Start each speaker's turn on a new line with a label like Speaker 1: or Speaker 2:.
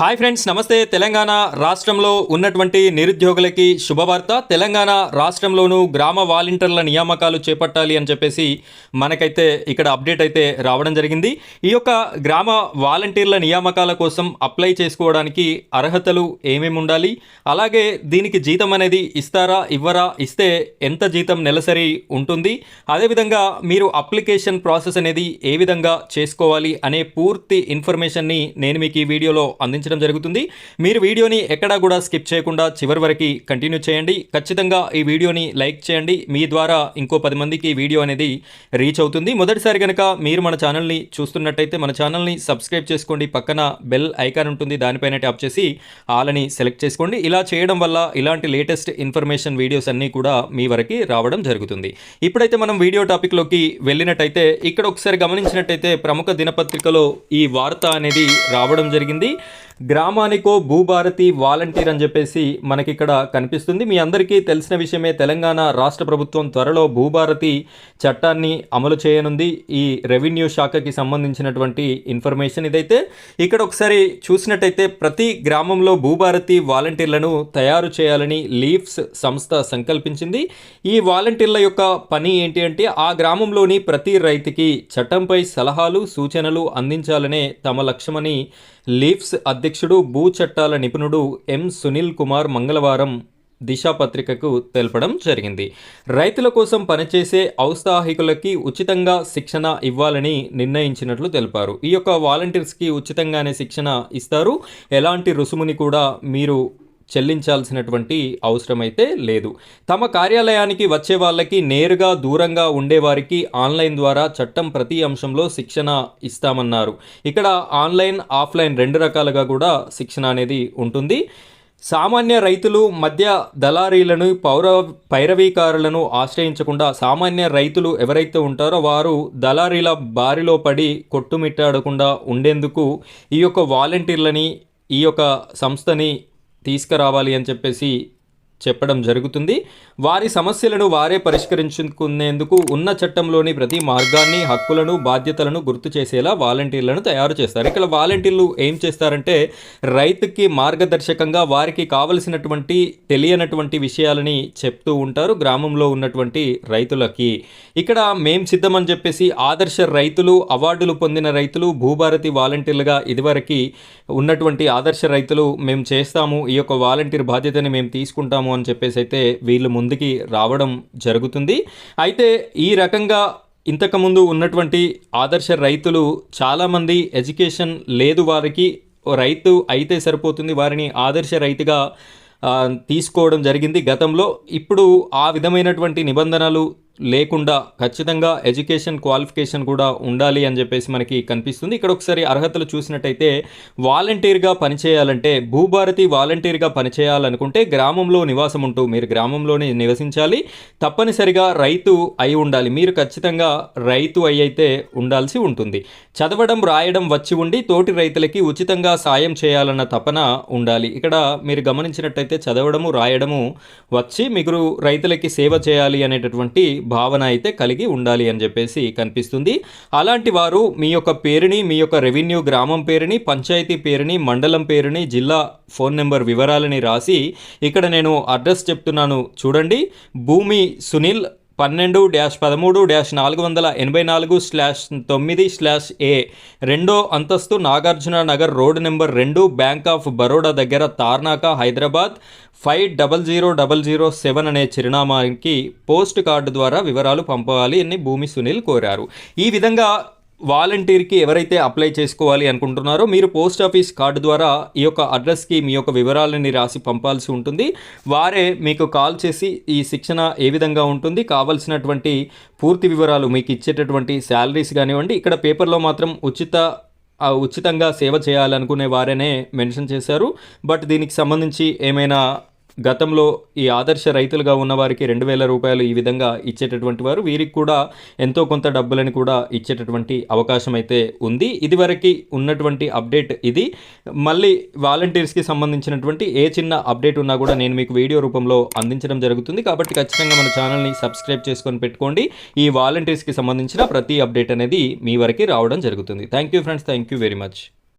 Speaker 1: Hi friends నమస్తే. తెలంగాణ రాష్ట్రంలో ఉన్నటువంటి నిరుద్యోగులకి శుభవార్త. తెలంగాణ రాష్ట్రంలోనూ గ్రామ వాలంటీర్ల నియామకాలు చేపట్టాలి అని చెప్పేసి మనకైతే ఇక్కడ అప్డేట్ అయితే రావడం జరిగింది. ఈ యొక్క గ్రామ వాలంటీర్ల నియామకాల కోసం అప్లై చేసుకోవడానికి అర్హతలు ఏమేమి ఉండాలి? అలాగే దీనికి జీతం అనేది ఇస్తారా ఇవ్వరా? ఇస్తే ఎంత జీతం నెలసరి ఉంటుంది? అదేవిధంగా మీరు అప్లికేషన్ ప్రాసెస్ అనేది ఏ విధంగా చేసుకోవాలి అనే పూర్తి ఇన్ఫర్మేషన్ని నేను మీకు ఈ వీడియోలో అందించడం జరుగుతుంది. మీరు వీడియోని ఎక్కడా కూడా స్కిప్ చేయకుండా చివరి వరకు కంటిన్యూ చేయండి. ఖచ్చితంగా ఈ వీడియోని లైక్ చేయండి. మీ ద్వారా ఇంకో పది మందికి వీడియో అనేది రీచ్ అవుతుంది. మొదటిసారి కనుక మీరు మన ఛానల్ని చూస్తున్నట్టయితే మన ఛానల్ని సబ్స్క్రైబ్ చేసుకోండి. పక్కన బెల్ ఐకాన్ ఉంటుంది. దానిపైన ట్యాప్ చేసి ఆలని సెలెక్ట్ చేసుకోండి. ఇలా చేయడం వల్ల ఇలాంటి లేటెస్ట్ ఇన్ఫర్మేషన్ వీడియోస్ అన్నీ కూడా మీ వరకు రావడం జరుగుతుంది. ఇప్పుడైతే మనం వీడియో టాపిక్లోకి వెళ్ళినట్టయితే ఇక్కడ ఒకసారి గమనించినట్టయితే ప్రముఖ దినపత్రికలో ఈ వార్త అనేది రావడం జరిగింది. గ్రామానికో భూభారతి వాలంటీర్ అని చెప్పేసి మనకి ఇక్కడ కనిపిస్తుంది. మీ అందరికీ తెలిసిన విషయమే తెలంగాణ రాష్ట్ర ప్రభుత్వం త్వరలో భూభారతి చట్టాన్ని అమలు చేయనుంది. ఈ రెవెన్యూ శాఖకి సంబంధించినటువంటి ఇన్ఫర్మేషన్ ఇదైతే ఇక్కడ ఒకసారి చూసినట్టయితే ప్రతి గ్రామంలో భూభారతి వాలంటీర్లను తయారు చేయాలని లీఫ్స్ సంస్థ సంకల్పించింది. ఈ వాలంటీర్ల యొక్క పని ఏంటి అంటే ఆ గ్రామంలోని ప్రతి రైతుకి చట్టంపై సలహాలు సూచనలు అందించాలనే తమ లక్ష్యమని లీఫ్స్ అధ్యక్షుడు భూ చట్టాల నిపుణుడు ఎం. సునీల్ కుమార్ మంగళవారం దిశా పత్రికకు తెలపడం జరిగింది. రైతుల కోసం పనిచేసే ఔత్సాహికులకి ఉచితంగా శిక్షణ ఇవ్వాలని నిర్ణయించినట్లు తెలిపారు. ఈ యొక్క వాలంటీర్స్కి ఉచితంగానే శిక్షణ ఇస్తారు. ఎలాంటి రుసుముని కూడా మీరు చెల్లించాల్సినటువంటి అవసరమైతే లేదు. తమ కార్యాలయానికి వచ్చే వాళ్ళకి నేరుగా దూరంగా ఉండేవారికి ఆన్లైన్ ద్వారా చట్టం ప్రతి అంశంలో శిక్షణ ఇస్తామన్నారు. ఇక్కడ ఆన్లైన్ ఆఫ్లైన్ రెండు రకాలుగా కూడా శిక్షణ అనేది ఉంటుంది. సామాన్య రైతులు మధ్య దళారీలను పౌర పైరవీకారులను ఆశ్రయించకుండా సామాన్య రైతులు ఎవరైతే ఉంటారో వారు దళారీల బారిలో పడి కొట్టుమిట్టాడకుండా ఉండేందుకు ఈ యొక్క వాలంటీర్లని ఈ యొక్క సంస్థని తీసుకురావాలి అని చెప్పేసి చెప్పడం జరుగుతుంది. వారి సమస్యలను వారే పరిష్కరించుకునేందుకు ఉన్న చట్టంలోని ప్రతి మార్గాన్ని హక్కులను బాధ్యతలను గుర్తు చేసేలా వాలంటీర్లను తయారు చేస్తారు. ఇక్కడ వాలంటీర్లు ఏం చేస్తారంటే రైతుకి మార్గదర్శకంగా వారికి కావలసినటువంటి తెలియనటువంటి విషయాలని చెప్తూ ఉంటారు గ్రామంలో ఉన్నటువంటి రైతులకి. ఇక్కడ మేం సిద్ధమని చెప్పేసి ఆదర్శ రైతులు అవార్డులు పొందిన రైతులు భూభారతి వాలంటీర్లుగా ఇదివరకు ఉన్నటువంటి ఆదర్శ రైతులు మేము చేస్తాము. ఈ యొక్క వాలంటీర్ బాధ్యతని మేము తీసుకుంటాము అని చెప్పేసి అయితే వీళ్ళు ముందుకి రావడం జరుగుతుంది. అయితే ఈ రకంగా ఇంతకుముందు ఉన్నటువంటి ఆదర్శ రైతులు చాలామంది ఎడ్యుకేషన్ లేదు వారికి రైతు అయితే సరిపోతుంది వారిని ఆదర్శ రైతుగా తీసుకోవడం జరిగింది గతంలో. ఇప్పుడు ఆ విధమైనటువంటి నిబంధనలు లేకుండా ఖచ్చితంగా ఎడ్యుకేషన్ క్వాలిఫికేషన్ కూడా ఉండాలి అని చెప్పేసి మనకి కనిపిస్తుంది. ఇక్కడ ఒకసారి అర్హతలు చూసినట్టయితే వాలంటీర్గా పనిచేయాలంటే భూభారతి వాలంటీర్గా పనిచేయాలనుకుంటే గ్రామంలో నివాసం ఉంటూ మీరు గ్రామంలోనే నివసించాలి. తప్పనిసరిగా రైతు అయి ఉండాలి. మీరు ఖచ్చితంగా రైతు అయి అయితే ఉండాల్సి ఉంటుంది. చదవడం రాయడం వచ్చి ఉండి తోటి రైతులకి ఉచితంగా సాయం చేయాలన్న తపన ఉండాలి. ఇక్కడ మీరు గమనించినట్టయితే చదవడము రాయడము వచ్చి మీరు రైతులకి సేవ చేయాలి అనేటటువంటి భావన అయితే కలిగి ఉండాలి అని చెప్పేసి కనిపిస్తుంది. అలాంటి వారు మీ యొక్క పేరుని మీ యొక్క రెవెన్యూ గ్రామం పేరుని పంచాయతీ పేరుని మండలం పేరుని జిల్లా ఫోన్ నెంబర్ వివరాలని రాసి ఇక్కడ నేను అడ్రస్ చెప్తున్నాను. చూడండి. భూమి సునీల్ పన్నెండు డ్యాష్ పదమూడు డ్యాష్ నాలుగు వందల ఎనభై నాలుగు స్లాష్ తొమ్మిది స్లాష్ ఏ. రెండో అంతస్తు నాగార్జున నగర్ రోడ్ నెంబర్ రెండు బ్యాంక్ ఆఫ్ బరోడా దగ్గర Tarnaka Hyderabad. Five double zero double zero seven అనే చిరునామాకి పోస్ట్ కార్డు ద్వారా వివరాలు పంపాలి అని భూమి సునీల్ కోరారు. ఈ విధంగా వాలంటీర్కి ఎవరైతే అప్లై చేసుకోవాలి అనుకుంటున్నారో మీరు పోస్ట్ ఆఫీస్ కార్డు ద్వారా ఈ యొక్క అడ్రస్కి మీ యొక్క వివరాలని రాసి పంపాల్సి ఉంటుంది. వారే మీకు కాల్ చేసి ఈ శిక్షణ ఏ విధంగా ఉంటుంది కావలసినటువంటి పూర్తి వివరాలు మీకు ఇచ్చేటటువంటి శాలరీస్ కానివ్వండి ఇక్కడ పేపర్లో మాత్రం ఉచిత ఉచితంగా సేవ చేయాలనుకునే వారేనే మెన్షన్ చేశారు. బట్ దీనికి సంబంధించి ఏమైనా గతంలో ఈ ఆదర్శ రైతులుగా ఉన్నవారికి రెండు వేల రూపాయలు ఈ విధంగా ఇచ్చేటటువంటి వారు వీరికి కూడా ఎంతో కొంత డబ్బులని కూడా ఇచ్చేటటువంటి అవకాశం అయితే ఉంది. ఇదివరకు ఉన్నటువంటి అప్డేట్ ఇది. మళ్ళీ వాలంటీర్స్కి సంబంధించినటువంటి ఏ చిన్న అప్డేట్ ఉన్నా కూడా నేను మీకు వీడియో రూపంలో అందించడం జరుగుతుంది. కాబట్టి ఖచ్చితంగా మన ఛానల్ని సబ్స్క్రైబ్ చేసుకొని పెట్టుకోండి. ఈ వాలంటీర్స్కి సంబంధించిన ప్రతి అప్డేట్ అనేది మీ వరకు రావడం జరుగుతుంది. Thank you friends. Thank you very much.